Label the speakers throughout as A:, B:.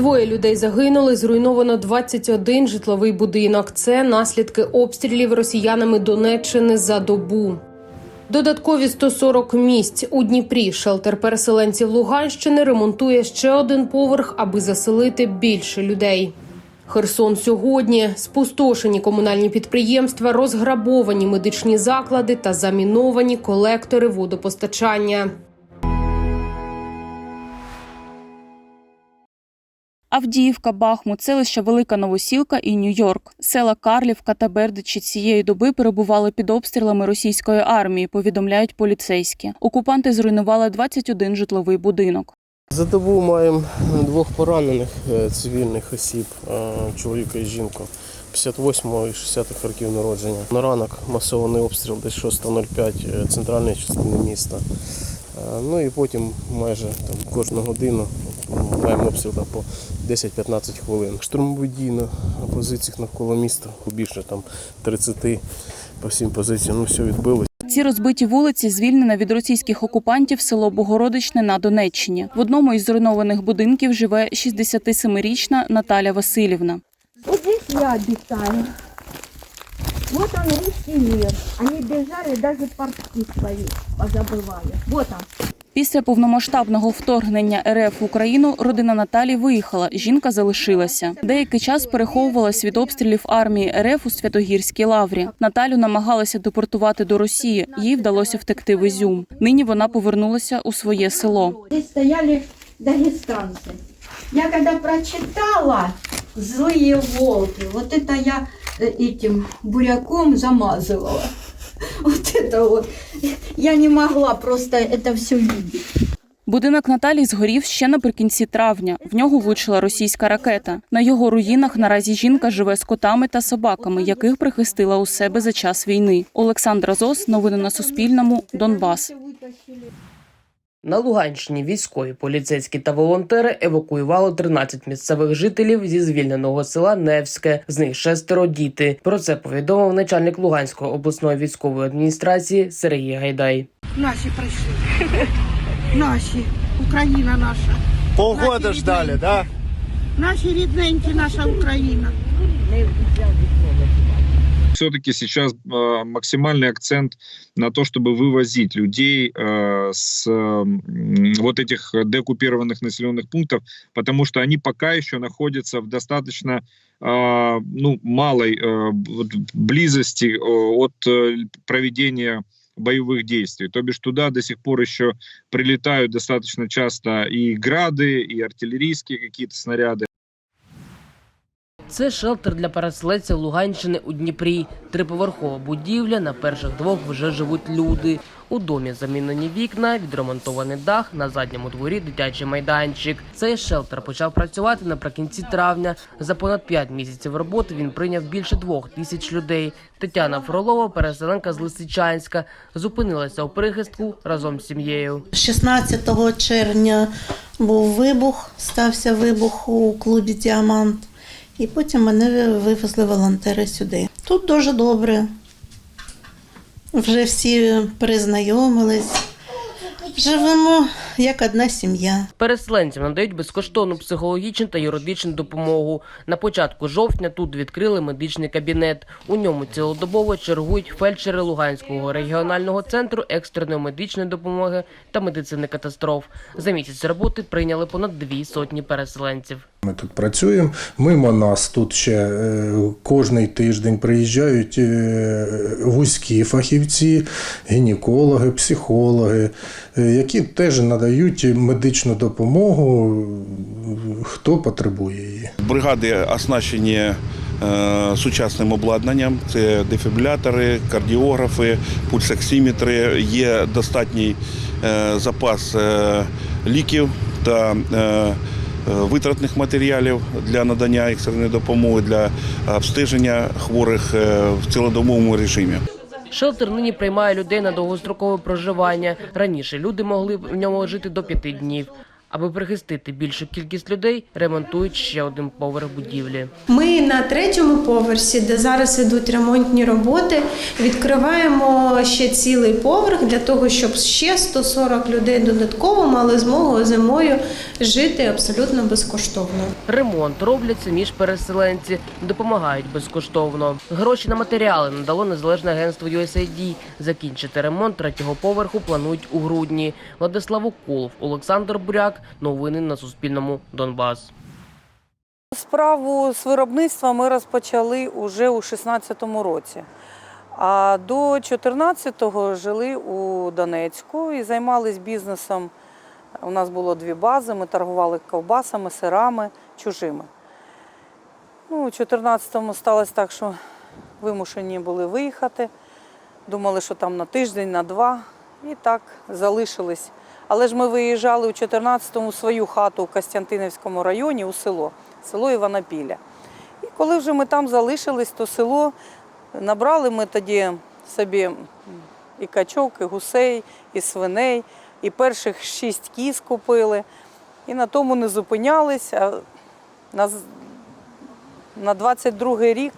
A: Двоє людей загинули. Зруйновано 21 житловий будинок. Це наслідки обстрілів росіянами Донеччини за добу. Додаткові 140 місць у Дніпрі. Шелтер переселенців Луганщини ремонтує ще один поверх, аби заселити більше людей. Херсон сьогодні спустошені комунальні підприємства, розграбовані медичні заклади та заміновані колектори водопостачання.
B: Авдіївка, Бахмут, селища Велика Новосілка і Нью-Йорк. Села Карлівка та Бердичі цієї доби перебували під обстрілами російської армії, повідомляють поліцейські. Окупанти зруйнували 21 житловий будинок.
C: За добу маємо двох поранених е, цивільних осіб, е, чоловіка і жінку 58 і 60 років народження. На ранок масований обстріл десь 6.05 е, центральної частини міста. Ну і потім майже там, кожну годину маємо обстріл там, по 10-15 хвилин. Штурмові дії на позиціях навколо міста, більше там 30 по всім позиціям. Ну все відбилось.
B: Ці розбиті вулиці звільнено від російських окупантів село Богородичне на Донеччині. В одному із зруйнованих будинків живе 67-річна Наталя Васильівна.
D: Вот здесь я обитаю. Вот он русский мир. Они бежали, даже портки свои позабывали. Вот он.
B: Після повномасштабного вторгнення РФ в Україну родина Наталі виїхала. Жінка залишилася. Деякий час переховувалась від обстрілів армії РФ у Святогірській лаврі. Наталю намагалися депортувати до Росії. Їй вдалося втекти в Ізюм. Нині вона повернулася у своє село.
D: Здесь стояли дагестанцы. Я когда прочитала «Злые волки», вот это я э, этим буряком замазывала. Вот это вот. Я не могла просто это все видеть.
B: Будинок Наталі згорів ще наприкінці травня. В нього влучила російська ракета. На його руїнах наразі жінка живе з котами та собаками, яких прихистила у себе за час війни. Олександра Зос, новини на Суспільному, Донбас.
E: На Луганщині військові, поліцейські та волонтери евакуювали 13 місцевих жителів зі звільненого села Невське. З них шестеро діти. Про це повідомив начальник Луганської обласної військової адміністрації Сергій Гайдай.
F: Наші прийшли. Наші. Україна наша.
G: Полгода
F: Наші
G: ждали,
F: рідненькі.
G: да?
F: Наші рідненькі, наша Україна.
H: Все-таки сейчас э, максимальный акцент на то, чтобы вывозить людей э, с вот этих деоккупированных населенных пунктов, потому что они пока еще находятся в достаточно э, ну, малой близости э, от э, проведения боевых действий. То бишь туда до сих пор еще прилетают достаточно часто и грады, и артиллерийские какие-то снаряды.
E: Це шелтер для переселенців Луганщини у Дніпрі. Триповерхова будівля. На перших двох вже живуть люди. У домі замінені вікна, відремонтований дах, на задньому дворі дитячий майданчик. Цей шелтер почав працювати наприкінці травня. За понад 5 місяців роботи він прийняв більше двох тисяч людей. Тетяна Фролова, переселенка з Лисичанська, зупинилася у прихистку разом з сім'єю.
I: 16 червня був вибух, стався вибух у клубі Діамант, і потім мене вивезли волонтери сюди. Тут дуже добре. Вже всі признайомились. Живемо як одна сім'я.
E: Переселенцям надають безкоштовну психологічну та юридичну допомогу. На початку жовтня тут відкрили медичний кабінет. У ньому цілодобово чергують фельдшери Луганського регіонального центру екстреної медичної допомоги та медицини катастроф. За місяць роботи прийняли понад дві сотні переселенців.
J: Ми тут працюємо. Мимо нас тут ще е, кожний тиждень приїжджають е, вузькі фахівці, гінекологи, психологи, е, які теж надають медичну допомогу, хто потребує її.
G: Бригади оснащені сучасним обладнанням. Це дефібрилятори, кардіографи, пульсоксиметри. Є достатній запас ліків та витратних матеріалів для надання екстреної допомоги для обстеження хворих е, в цілодомовому режимі.
E: Шелтер нині приймає людей на довгострокове проживання. Раніше люди могли в ньому жити до п'яти днів. Аби прихистити більшу кількість людей, ремонтують ще один поверх будівлі.
K: Ми на третьому поверсі, де зараз ідуть ремонтні роботи, відкриваємо ще цілий поверх для того, щоб ще 140 людей додатково мали змогу зимою жити абсолютно безкоштовно.
E: Ремонт роблять самі ж переселенці, допомагають безкоштовно. Гроші на матеріали надало незалежне агентство USAID. Закінчити ремонт третього поверху планують у грудні. Владислав Уколов, Олександр Буряк. Новини на Суспільному. Донбас.
L: Справу з виробництва ми розпочали уже у 16-му році. А до 14-го жили у Донецьку і займалися бізнесом. У нас було дві бази, ми торгували ковбасами, сирами, чужими. Ну, у 14-му сталося так, що вимушені були виїхати. Думали, що там на тиждень, на два. І так залишились. Але ж ми виїжджали у 14-му свою хату у Костянтинівському районі у село, село Іванопілля. І коли вже ми там залишились, то село набрали ми тоді собі і качок, і гусей, і свиней, і перших шість кіз купили. І на тому не зупинялись. А на, на 22-й рік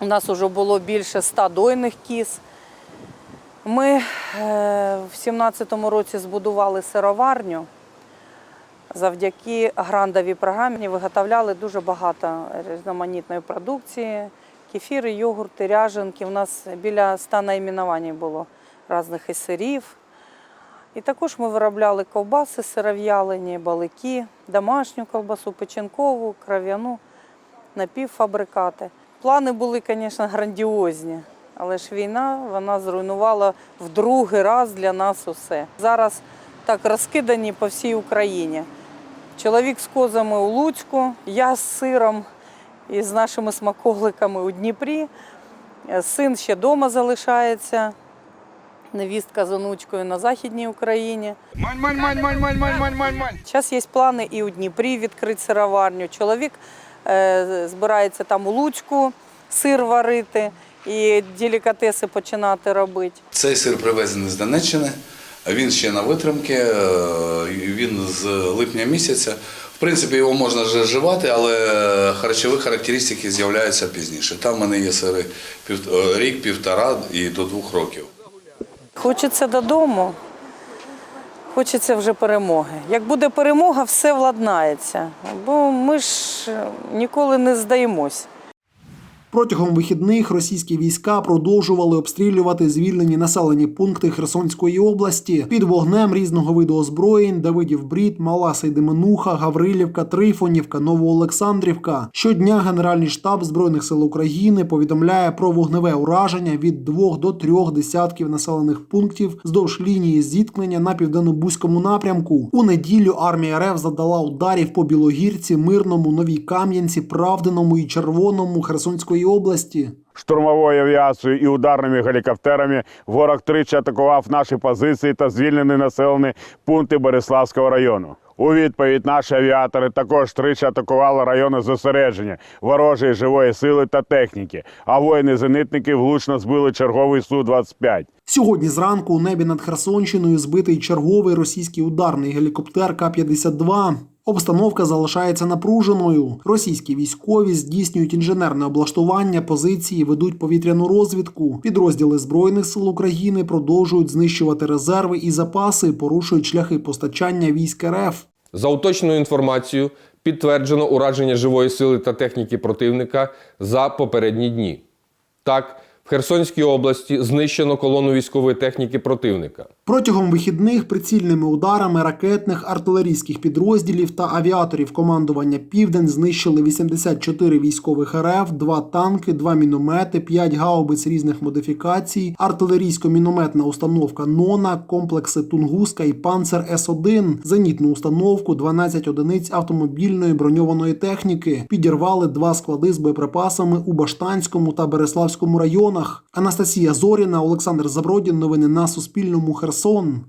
L: у нас вже було більше ста дойних кіз. Ми е, в 17-му році збудували сироварню. Завдяки грандовій програмі виготовляли дуже багато різноманітної продукції. Кефіри, йогурти, ряженки. У нас біля 100 найменувань було різних і сирів. І також ми виробляли ковбаси сиров'ялені, балики, домашню ковбасу, печінкову, кров'яну, напівфабрикати. Плани були, звісно, грандіозні, але ж війна вона зруйнувала в другий раз для нас усе. Зараз так розкидані по всій Україні. Чоловік з козами у Луцьку, я з сиром і з нашими смаколиками у Дніпрі. Син ще вдома залишається, невістка з онучкою на Західній Україні.
H: Мань, мань, мань, мань, мань, мань, мань, мань, мань.
L: Зараз є плани і у Дніпрі відкрити сироварню. Чоловік е, збирається там у Луцьку сир варити і делікатеси починати робити.
M: Цей сир привезений з Донеччини. Він ще на витримки, е, він з липня місяця. В принципі, його можна вже вживати, але харчові характеристики з'являються пізніше. Там в мене є сири пів- е, рік, півтора і до двох років.
L: Хочеться додому, хочеться вже перемоги. Як буде перемога, все владнається. Бо ми ж е, ніколи не здаємось.
N: Протягом вихідних російські війська продовжували обстрілювати звільнені населені пункти Херсонської області під вогнем різного виду озброєнь Давидів Брід, Мала Сейдеменуха, Гаврилівка, Трифонівка, Новоолександрівка. Щодня Генеральний штаб збройних сил України повідомляє про вогневе ураження від двох до трьох десятків населених пунктів здовж лінії зіткнення на південно-бузькому напрямку. У неділю армія РФ задала ударів по Білогірці, Мирному, Новій Кам'янці, Правдиному і Червоному Херсонської області.
O: штурмовою авіацією і ударними гелікоптерами ворог тричі атакував наші позиції та звільнені населені пункти Бориславського району. У відповідь наші авіатори також тричі атакували райони зосередження ворожої живої сили та техніки, а воїни-зенитники влучно збили черговий Су-25.
N: Сьогодні зранку у небі над Херсонщиною збитий черговий російський ударний гелікоптер К-52. Обстановка залишається напруженою. Російські військові здійснюють інженерне облаштування позиції, ведуть повітряну розвідку. Підрозділи збройних сил України продовжують знищувати резерви і запаси, порушують шляхи постачання військ РФ.
P: За уточненою інформацією, підтверджено ураження живої сили та техніки противника за попередні дні. Так, в Херсонській області знищено колону військової техніки противника.
N: Протягом вихідних прицільними ударами ракетних артилерійських підрозділів та авіаторів командування Південь знищили 84 військових РФ, 2 танки, 2 міномети, 5 гаубиць різних модифікацій, артилерійсько-мінометна установка Нона, комплекси Тунгуска і Панцер С-1, зенітну установку, 12 одиниць автомобільної броньованої техніки. Підірвали два склади з боєприпасами у Баштанському та Береславському районах. Анастасія Зоріна, Олександр Забродін. Новини на Суспільному. Херсон.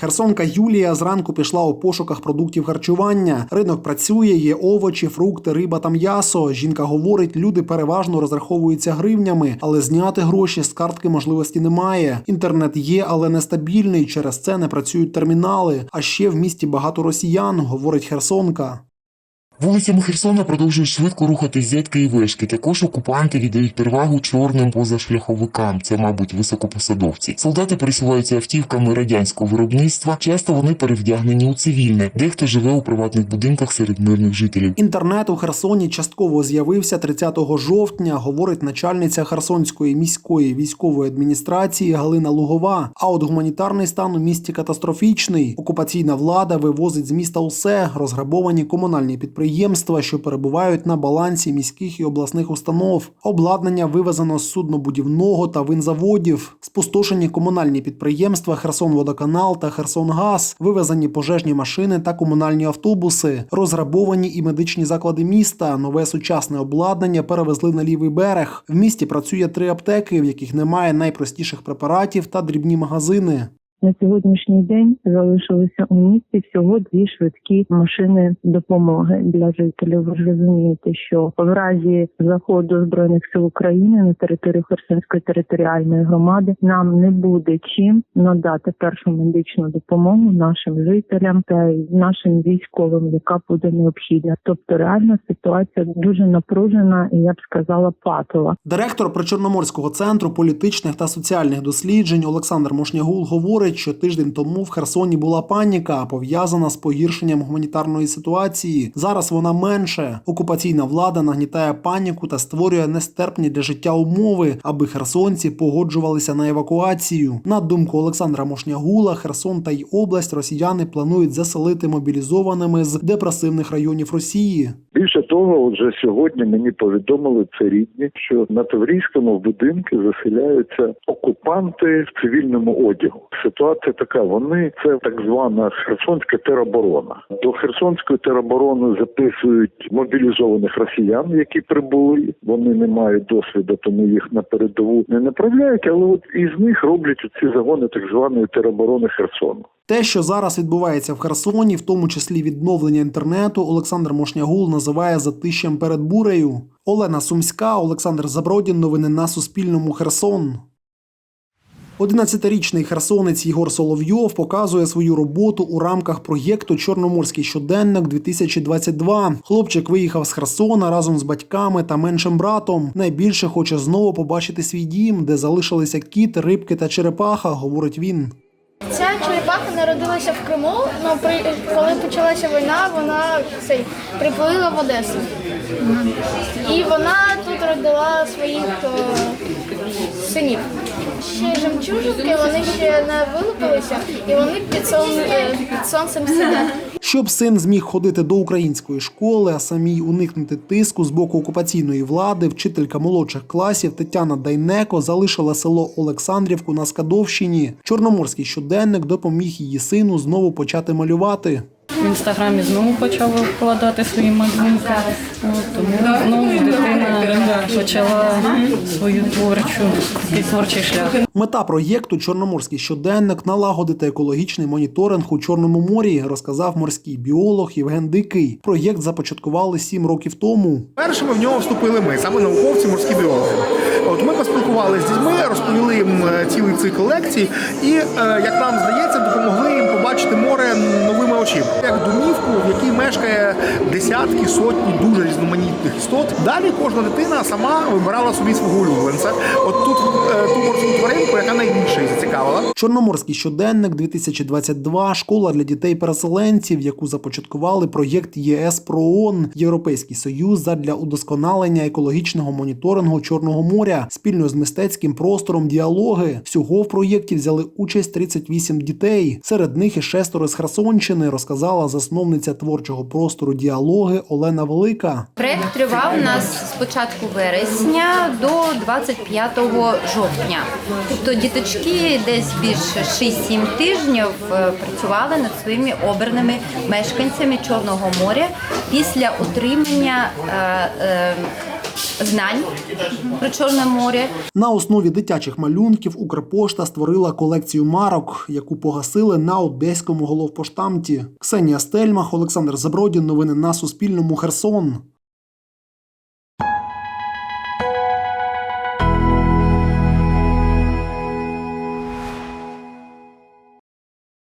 N: Херсонка Юлія зранку пішла у пошуках продуктів харчування. Ринок працює, є овочі, фрукти, риба та м'ясо. Жінка говорить, люди переважно розраховуються гривнями, але зняти гроші з картки можливості немає. Інтернет є, але нестабільний. Через це не працюють термінали. А ще в місті багато росіян, говорить Херсонка.
Q: Вулицями Херсона продовжують швидко рухати зетки і вешки. Також окупанти віддають перевагу чорним позашляховикам. Це, мабуть, високопосадовці. Солдати пересуваються автівками радянського виробництва. Часто вони перевдягнені у цивільне. Дехто живе у приватних будинках серед мирних жителів.
N: Інтернет у Херсоні частково з'явився 30 жовтня, говорить начальниця Херсонської міської військової адміністрації Галина Лугова. А от гуманітарний стан у місті катастрофічний. Окупаційна влада вивозить з міста усе розграбовані комунальні підприємства, що перебувають на балансі міських і обласних установ. Обладнання вивезено з суднобудівного та винзаводів, спустошені комунальні підприємства Херсонводоканал та Херсонгаз, вивезені пожежні машини та комунальні автобуси, розграбовані і медичні заклади міста. Нове сучасне обладнання перевезли на лівий берег. В місті працює три аптеки, в яких немає найпростіших препаратів та дрібні магазини.
R: На сьогоднішній день залишилися у місті всього дві швидкі машини допомоги для жителів. Ви ж розумієте, що в разі заходу збройних сил України на територію Херсонської територіальної громади нам не буде чим надати першу медичну допомогу нашим жителям та нашим військовим, яка буде необхідна. Тобто реальна ситуація дуже напружена і я б сказала патова.
N: Директор Причорноморського центру політичних та соціальних досліджень Олександр Мошнягул говорить, що тиждень тому в Херсоні була паніка, пов'язана з погіршенням гуманітарної ситуації. Зараз вона менше. Окупаційна влада нагнітає паніку та створює нестерпні для життя умови, аби херсонці погоджувалися на евакуацію. На думку Олександра Мошнягула, Херсон та й область росіяни планують заселити мобілізованими з депресивних районів Росії.
S: Більше того, отже, сьогодні мені повідомили це рідні, що на Таврійському будинку заселяються окупанти в цивільному одягу. Ситуація така: вони це так звана Херсонська тероборона. До Херсонської тероборони записують мобілізованих росіян, які прибули. Вони не мають досвіду, тому їх на передову не направляють. Але от із них роблять ці загони так званої тероборони Херсону.
N: Те, що зараз відбувається в Херсоні, в тому числі відновлення інтернету, Олександр Мошнягул називає затищем перед бурею. Олена Сумська, Олександр Забродін. Новини на Суспільному. Херсон. 11-річний херсонець Єгор Соловйов показує свою роботу у рамках проєкту Чорноморський щоденник 2022 Хлопчик виїхав з Херсона разом з батьками та меншим братом. Найбільше хоче знову побачити свій дім, де залишилися кіт, рибки та черепаха, говорить він.
T: Ця черепаха народилася в Криму, але коли почалася війна, вона цей, приплила в Одесу. І вона тут родила своїх о, синів. Ще жемчужинки, вони ще не вилупилися, і вони під, сон, е, під сонцем сидять.
N: Щоб син зміг ходити до української школи, а самій уникнути тиску з боку окупаційної влади, вчителька молодших класів Тетяна Дайнеко залишила село Олександрівку на Скадовщині. Чорноморський щоденник допоміг її сину знову почати малювати.
U: В інстаграмі знову почав викладати свої малюнки. Тому знову дитина почала свою творчу свій творчий шлях.
N: Мета проєкту Чорноморський щоденник налагодити екологічний моніторинг у Чорному морі, розказав морський біолог Євген Дикий. Проєкт започаткували сім років тому.
V: Першими в нього вступили ми, саме науковці, морські біологи. От ми поспілкувалися з дітьми, розповіли їм е, цілий цикл лекцій, і е, як нам здається, допомогли їм побачити море новими очима, як домівку, в якій мешкає десятки, сотні дуже різноманітних істот. Далі кожна дитина сама вибирала собі свого улюбленця. От тут е, ту морську тваринку, яка найбільше зацікавила.
N: Чорноморський щоденник 2022 школа для дітей-переселенців, яку започаткували проєкт ЄС про Європейський Союз задля удосконалення екологічного моніторингу Чорного моря спільно з мистецьким простором діалоги. Всього в проєкті взяли участь 38 дітей. Серед них і шестеро з Херсонщини, розказала засновниця творчого простору діалоги Олена Велика.
W: Проект тривав у нас з початку вересня до 25 жовтня. Тобто діточки десь більше 6-7 тижнів е, працювали над своїми обраними мешканцями Чорного моря після отримання е, е, знань про Чорне море.
N: На основі дитячих малюнків Укрпошта створила колекцію марок, яку погасили на одеському головпоштамті. Ксенія Стельмах, Олександр Забродін. Новини на Суспільному. Херсон.